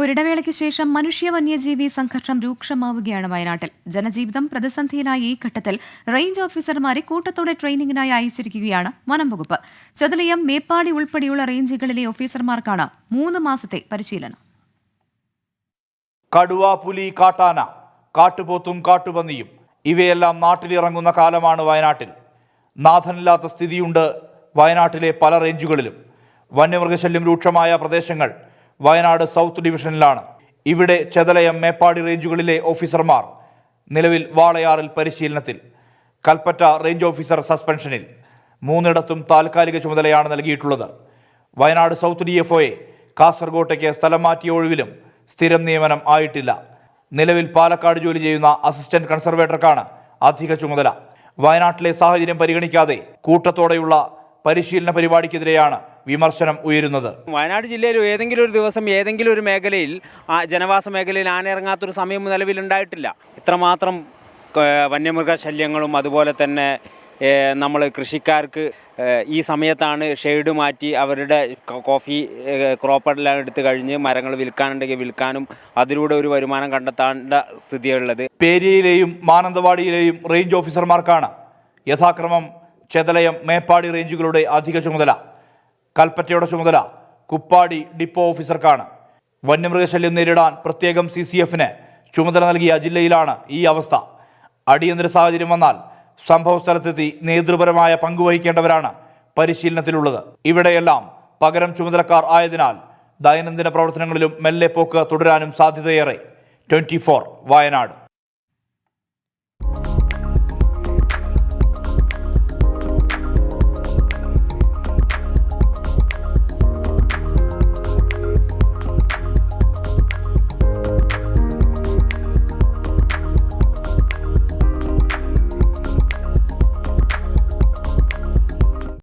ഒരിടവേളയ്ക്ക് ശേഷം മനുഷ്യ വന്യജീവി സംഘർഷം രൂക്ഷമാവുകയാണ് വയനാട്ടിൽ. ജനജീവിതം പ്രതിസന്ധിയിലായ ഈ ഘട്ടത്തിൽ റേഞ്ച് ഓഫീസർമാരെ കൂട്ടത്തോടെ ട്രെയിനിങ്ങിനായി അയച്ചിരിക്കുകയാണ് വനം വകുപ്പ്. ചതുലയം മേപ്പാടി ഉൾപ്പെടെയുള്ള റേഞ്ചുകളിലെ ഓഫീസർമാർക്കാണ് മൂന്ന് മാസത്തെ പരിശീലനം. കടുവ പുലി കാട്ടാന കാട്ടുപോത്തും കാട്ടുപന്നിയും ഇവയെല്ലാം നാട്ടിലിറങ്ങുന്ന കാലമാണ് വയനാട്ടിൽ. നാഥനില്ലാത്ത സ്ഥിതിയുണ്ട് വയനാട്ടിലെ പല റേഞ്ചുകളിലും വന്യമൃഗശല്യം രൂക്ഷമായ പ്രദേശങ്ങൾ വയനാട് സൗത്ത് ഡിവിഷനിലാണ്. ഇവിടെ ചെതലയം മേപ്പാടി റേഞ്ചുകളിലെ ഓഫീസർമാർ നിലവിൽ വാളയാറിൽ പരിശീലനത്തിൽ കൽപ്പറ്റ റേഞ്ച് ഓഫീസർ സസ്പെൻഷനിൽ. മൂന്നിടത്തും താൽക്കാലിക ചുമതലയാണ് നൽകിയിട്ടുള്ളത്. വയനാട് സൗത്ത് ഡി എഫ് ഒയെ കാസർഗോട്ടേക്ക് സ്ഥലം മാറ്റിയ ഒഴിവിലും സ്ഥിരം നിയമനം ആയിട്ടില്ല. നിലവിൽ പാലക്കാട് ജോലി ചെയ്യുന്ന അസിസ്റ്റന്റ് കൺസർവേറ്റർക്കാണ് അധിക ചുമതല. വയനാട്ടിലെ സാഹചര്യം പരിഗണിക്കാതെ കൂട്ടത്തോടെയുള്ള പരിശീലന പരിപാടിക്കെതിരെയാണ് വിമർശനം ഉയരുന്നത്. വയനാട് ജില്ലയിൽ ഏതെങ്കിലും ഒരു ദിവസം ഏതെങ്കിലും ഒരു മേഖലയിൽ ആ ജനവാസ മേഖലയിൽ ആന ഇറങ്ങാത്തൊരു സമയം നിലവിലുണ്ടായിട്ടില്ല ഇത്രമാത്രം വന്യമൃഗശല്യങ്ങളും വന്യമൃഗ ശല്യങ്ങളും അതുപോലെ തന്നെ നമ്മൾ കൃഷിക്കാർക്ക് ഈ സമയത്താണ് ഷെയ്ഡ് മാറ്റി അവരുടെ കോഫി ക്രോപ്പെല്ലാം എടുത്തു കഴിഞ്ഞ് മരങ്ങൾ വിൽക്കാനുണ്ടെങ്കിൽ വിൽക്കാനും അതിലൂടെ ഒരു വരുമാനം കണ്ടെത്തേണ്ട സ്ഥിതിയുള്ളത്. പേരിയയിലെയും മാനന്തവാടിയിലെയും റേഞ്ച് ഓഫീസർമാർക്കാണ് യഥാക്രമം ചെതലയം മേപ്പാടി റേഞ്ചുകളുടെ അധിക ചുമതല. കൽപ്പറ്റയുടെ ചുമതല കുപ്പാടി ഡിപ്പോ ഓഫീസർക്കാണ്. വന്യമൃഗശല്യം നേരിടാൻ പ്രത്യേകം സി സി എഫിന് ചുമതല നൽകിയ ജില്ലയിലാണ് ഈ അവസ്ഥ. അടിയന്തര സാഹചര്യം വന്നാൽ സംഭവ സ്ഥലത്തെത്തി നേതൃപരമായ പങ്കുവഹിക്കേണ്ടവരാണ് പരിശീലനത്തിലുള്ളത്. ഇവിടെയെല്ലാം പകരം ചുമതലക്കാർ ആയതിനാൽ ദൈനംദിന പ്രവർത്തനങ്ങളിലും മെല്ലെ പോക്ക് തുടരാനും സാധ്യതയേറെ. ട്വന്റി വയനാട്.